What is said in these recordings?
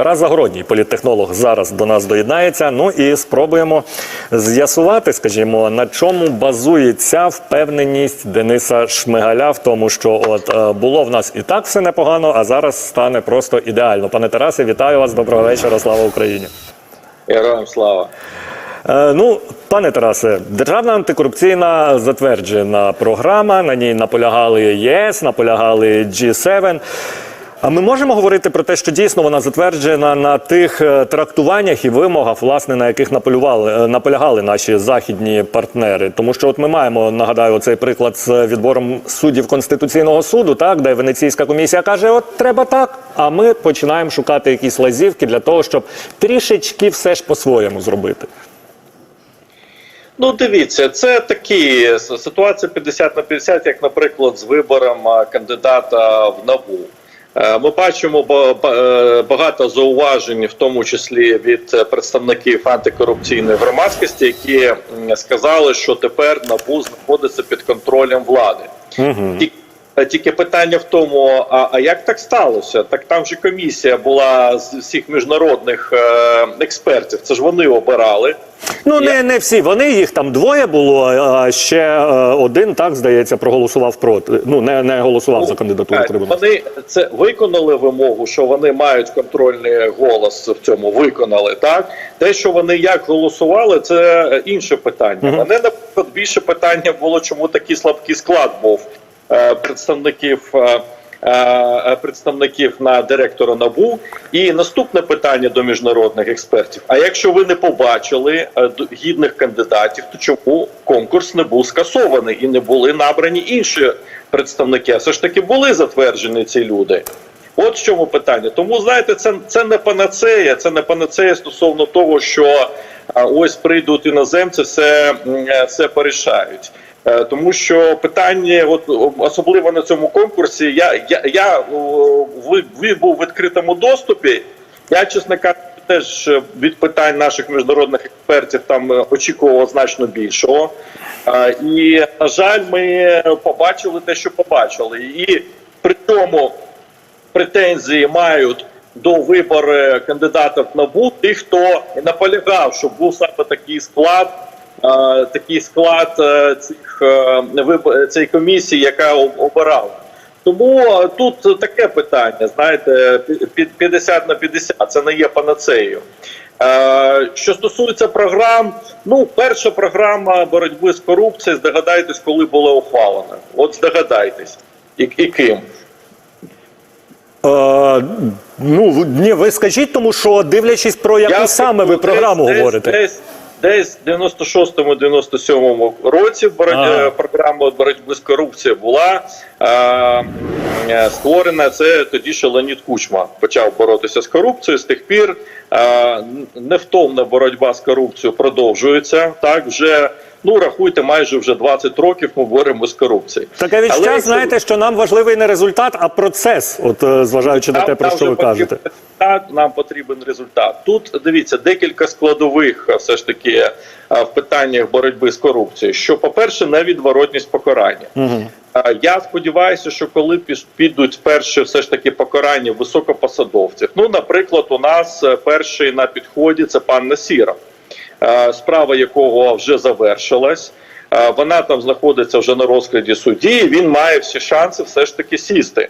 Тарас Загородній, політтехнолог, зараз до нас доєднається. Ну і спробуємо з'ясувати, скажімо, на чому базується впевненість Дениса Шмигаля в тому, що от е, було в нас і так все непогано, а зараз стане просто ідеально. Пане Тарасе, вітаю вас. Доброго вечора. Слава Україні. Героям слава. Е, ну, пане Тарасе, державна антикорупційна затверджена програма. На ній наполягали ЄС, наполягали G7. А ми можемо говорити про те, що дійсно вона затверджена на тих е, трактуваннях і вимогах, власне, на яких наполювали, е, наполягали наші західні партнери. Тому що, от ми маємо, нагадаю, цей приклад з відбором суддів Конституційного суду, так, де Венеційська комісія каже, от треба так. А ми починаємо шукати якісь лазівки для того, щоб трішечки все ж по-своєму зробити. Ну, дивіться, це такі ситуація 50 на 50, як, наприклад, з вибором кандидата в НАБУ. Е, Ми бачимо ба- ба- е, багато зауважень, в тому числі від представників антикорупційної громадськості, які сказали, що тепер НАБУ знаходиться під контролем влади. Е, Тільки питання в тому, а, а як так сталося? Так там же комісія була з всіх міжнародних е, експертів. Це ж вони обирали. Ну, не, не всі. Вони їх там двоє було, а ще е, один, так здається, проголосував проти. Ну, не, не голосував за кандидатуру Так. Вони це виконали вимогу, що вони мають контрольний голос в цьому. Виконали так. Те, що вони як голосували, це е, інше питання. Мене наприклад більше питання було, чому такий слабкий склад був е, представників. е, е, Представників на директора набу і наступне питання до міжнародних експертів. А якщо ви не побачили е, гідних кандидатів, то чому конкурс не був скасований і не були набрані інші представники? А все ж таки були затверджені ці люди. От в чому питання. Тому знаєте, це, це не панацея, це не панацея стосовно того, що ось прийдуть іноземці, все, е, все порішають. Е, Тому що питання, от особливо на цьому конкурсі, я, я, я ви був в відкритому доступі. Я, чесно кажучи, теж е, від питань наших міжнародних експертів там е, очікував значно більшого. І, на жаль, ми побачили те, що побачили. І при цьому претензії мають до вибору кандидатів в НАБУ ті, хто наполягав, щоб був саме такий склад, такий склад е, цих е, цієї комісії, яка обирала. Тому е, тут таке питання, знаєте, під 50 на 50, це не є панацеєю. Е, Що стосується програм, ну перша програма боротьби з корупцією, здогадайтесь, коли була ухвалена. От здогадайтесь, і, і ким. Е, ну, ні, ви скажіть, тому що дивлячись про яку Я саме ви програму десь, говорите. Десь, десь в 96-97 році боротьба, програма боротьби з корупцією була е, е, створена. Це тоді ще Леонід Кучма почав боротися з корупцією. З тих пір е, невтомна боротьба з корупцією продовжується. Так вже ну рахуйте, майже вже 20 років ми боремося з корупцією. Таке відчуття, Але- знаєте, що нам важливий не результат, а процес, от е, зважаючи на те, про що ви кажете. результат, нам потрібен результат. Тут дивіться декілька складових, все ж таки а, в питаннях боротьби з корупцією. Що, по-перше, невідворотність покарання. А, Я сподіваюся, що коли підуть перші все ж таки покарання високопосадовців. Ну, наприклад, у нас е, перший на підході це пан Насіров, е, справа якого вже завершилась. Е, Вона там знаходиться вже на розгляді судді. і Він має всі шанси все ж таки сісти.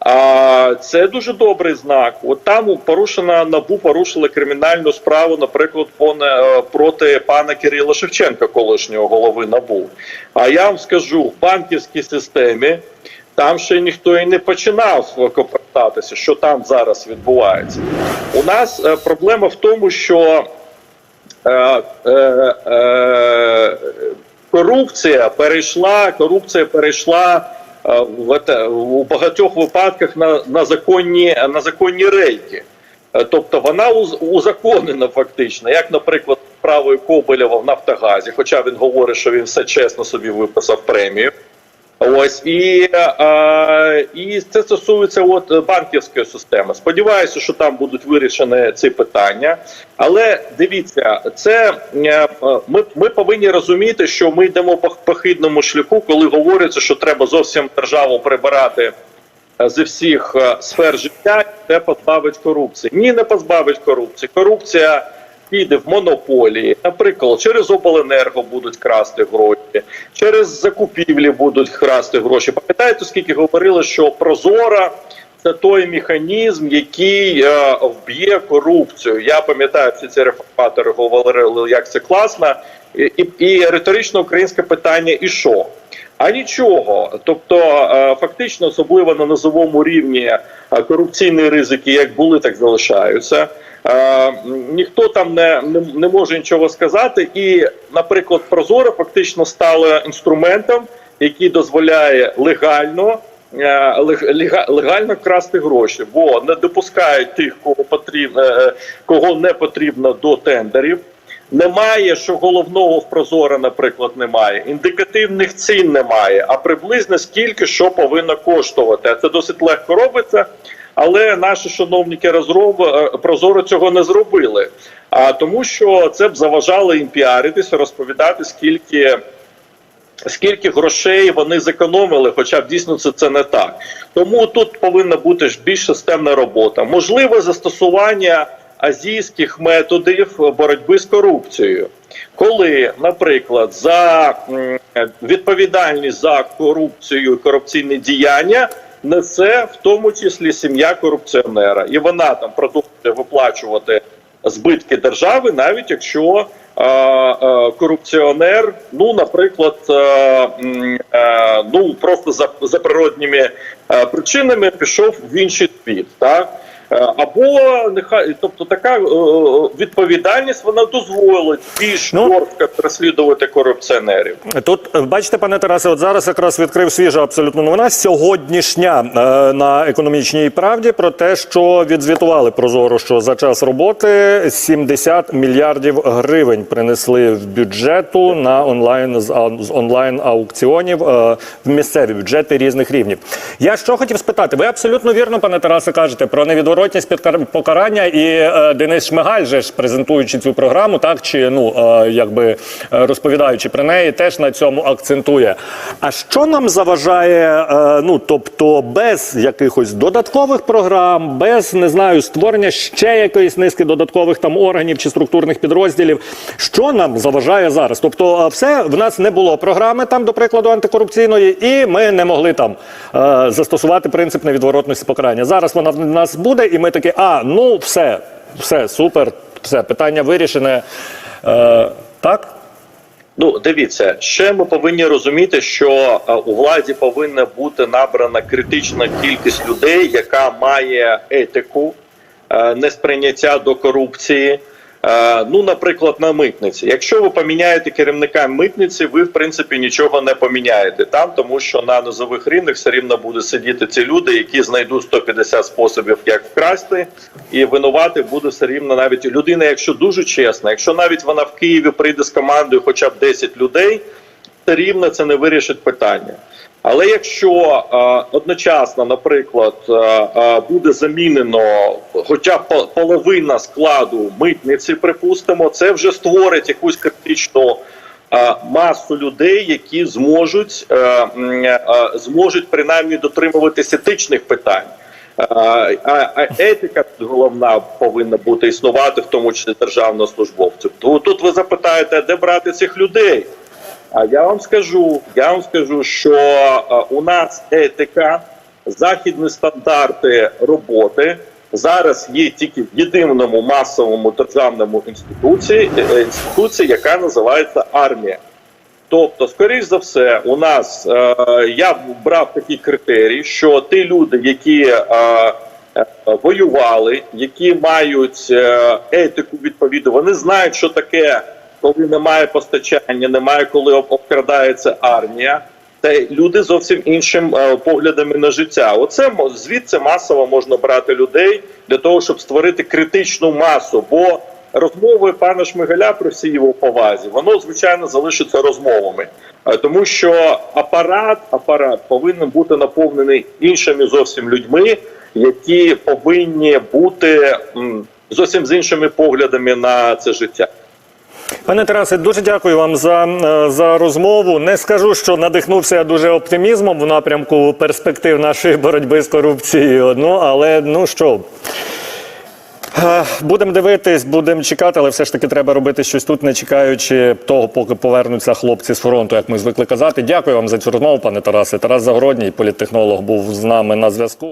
А це дуже добрий знак. От там порушена набу порушили кримінальну справу, наприклад, е, проти пана Кирила Шевченка, колишнього голови набу. А я вам скажу, в банківській системі там ще ніхто і не починав копертатися, що там зараз відбувається. У нас е, проблема в тому, що е, е, е, корупція перейшла, корупція перейшла в у багатьох випадках на, на законні на законні рейки. Тобто вона узаконена фактично, як, наприклад, справою Коболєва в Нафтогазі, хоча він говорить, що він все чесно собі виписав премію. Ось і, е, і це стосується от банківської системи. Сподіваюся, що там будуть вирішені ці питання. Але дивіться, це е, ми, ми повинні розуміти, що ми йдемо по похідному шляху, коли говориться, що треба зовсім державу прибирати е, зі всіх е, сфер життя, це позбавить корупції. Ні, не позбавить корупції. Корупція піде в монополії. Наприклад, через обленерго будуть красти гроші, через закупівлі будуть красти гроші. Пам'ятаєте, скільки говорили, що прозора це той механізм, який е, вб'є корупцію. Я пам'ятаю, всі ці реформатори говорили, як це класно, і, і, і риторично українське питання: і що? А нічого, тобто е, фактично, особливо на низовому рівні е, корупційні ризики, як були, так залишаються. Е, Ніхто там не, не, не може нічого сказати, і, наприклад, Прозоро фактично стало інструментом, який дозволяє легально. е, лег- Легально красти гроші, бо не допускають тих, кого потрібно, е, кого не потрібно до тендерів. Немає, що головного в Прозоро, наприклад, немає. Індикативних цін немає, а приблизно скільки що повинно коштувати. А це досить легко робиться. Але наші шановники розроб е, Прозоро цього не зробили. А тому, що це б заважало їм піаритися, розповідати, скільки. Скільки грошей вони зекономили, хоча б дійсно це, це не так. Тому тут повинна бути ж більш системна робота. Можливе застосування азійських методів боротьби з корупцією, коли, наприклад, за відповідальність за корупцію і корупційні діяння несе в тому числі сім'я корупціонера, і вона там продовжує виплачувати збитки держави, навіть якщо е, е, корупціонер, ну наприклад, е, е, ну просто за, за природніми е, причинами пішов в інший світ, так. Е, Або нехай, тобто така е, відповідальність вона дозволить більш Ну. жорстко розслідувати корупціонерів. Тут е, бачите, пане Тарасе, от зараз якраз відкрив свіжа абсолютно новина сьогоднішня е, на економічній правді про те, що відзвітували прозоро, що за час роботи 70 мільярдів гривень принесли в бюджету на онлайн з, онлайн аукціонів е, в місцеві бюджети різних рівнів. Я що хотів спитати? Ви абсолютно вірно, пане Тарасе, кажете про невідворотність покарання, і е, Денис Шмигаль, же ж презентуючи цю програму, так чи ну е, якби е, розповідаючи про неї, теж на цьому акцентує. А що нам заважає? ну тобто, без якихось додаткових програм, без не знаю, створення ще якоїсь низки додаткових там органів чи структурних підрозділів, що нам заважає зараз? Тобто, все в нас не було програми там, до прикладу, антикорупційної, і ми не могли там застосувати принцип невідворотності покарання. Зараз вона в нас буде, і ми такі, а ну все, все, супер, все, питання вирішене. Е, так? Ну, дивіться, ще ми повинні розуміти, що е, у владі повинна бути набрана критична кількість людей, яка має етику, е, несприйняття до корупції. Е, Ну, наприклад, на митниці. Якщо ви поміняєте керівника митниці, ви в принципі нічого не поміняєте там, тому що на низових рівнях все рівно будуть сидіти ці люди, які знайдуть 150 способів, як вкрасти, і винувати буде все рівно навіть людина, якщо дуже чесна, якщо навіть вона в Києві прийде з командою, хоча б 10 людей, все рівно це не вирішить питання. Але якщо е, одночасно, наприклад, е, е, буде замінено хоча б половина складу митниці, припустимо, це вже створить якусь критичну е, масу людей, які зможуть, е, е, зможуть принаймні дотримуватись етичних питань. Е, А, етика головна повинна бути існувати, в тому числі державного службовців. То тут ви запитаєте, де брати цих людей? А я вам скажу, я вам скажу, що е, у нас етика, західні стандарти роботи зараз є тільки в єдиному масовому державному інституції, е, інституції, яка називається армія. Тобто, скоріш за все, у нас е, я брав такий критерій, що ті люди, які е, е, воювали, які мають е, етику відповідну, вони знають, що таке, коли немає постачання, немає коли обкрадається армія. Та люди зовсім іншим е, поглядами на життя. Оце звідси масово можна брати людей для того, щоб створити критичну масу. Бо розмови пана Шмигаля при всій його повазі, воно звичайно залишиться розмовами, Е, тому що апарат, апарат повинен бути наповнений іншими зовсім людьми, які повинні бути зовсім з іншими поглядами на це життя. Пане Тарасе, дуже дякую вам за, е, за розмову. Не скажу, що надихнувся я дуже оптимізмом в напрямку перспектив нашої боротьби з корупцією. Ну, але ну що. Е, Будемо дивитись, будемо чекати, але все ж таки треба робити щось тут, не чекаючи того, поки повернуться хлопці з фронту, як ми звикли казати. Дякую вам за цю розмову, пане Тарасе. Тарас Загородній, політтехнолог, був з нами на зв'язку.